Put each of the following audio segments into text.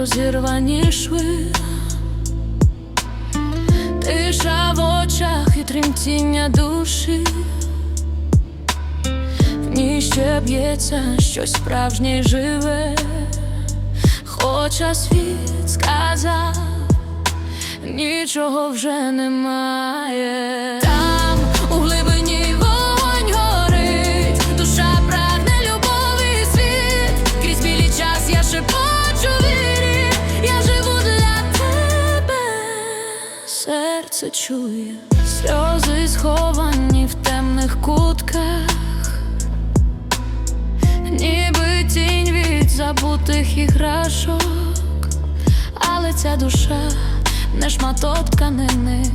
розірвані шви, тиша в очах і тремтіння душі, в ній ще б'ється щось справжнє живе, хоча світ сказав, нічого вже немає. Серце чує, сльози сховані в темних кутках, ніби тінь від забутих іграшок, але ця душа не шматок тканини,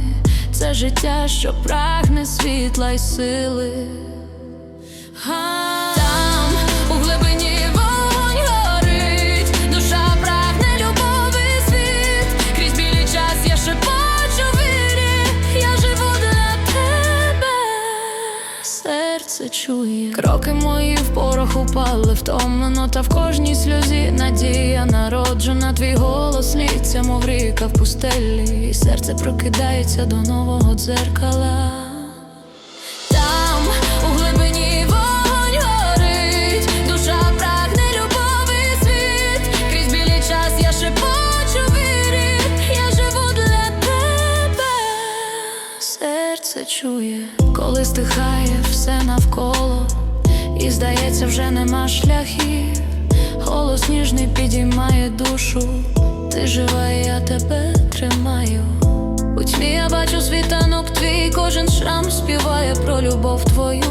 це життя, що прагне світла й сили. Серце чує. Кроки мої в порох упали втомлено, та в кожній сльозі надія народжена. Твій голос ліця мов ріка в пустелі, і серце прокидається до нового дзеркала. Серце чує, коли стихає все навколо, і здається, вже нема шляхів. Голос ніжний підіймає душу, ти жива, я тебе тримаю. У тьмі я бачу світанок твій, кожен шрам співає про любов твою.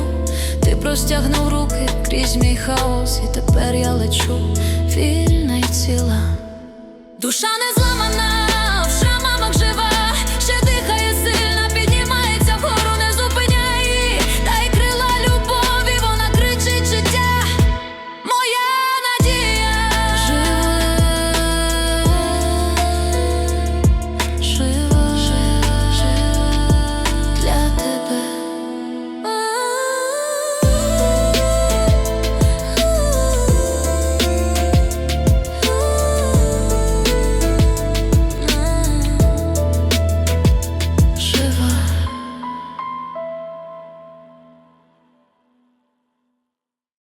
Ти простягнув руки крізь мій хаос, і тепер я лечу вільна й ціла. Душа не зла.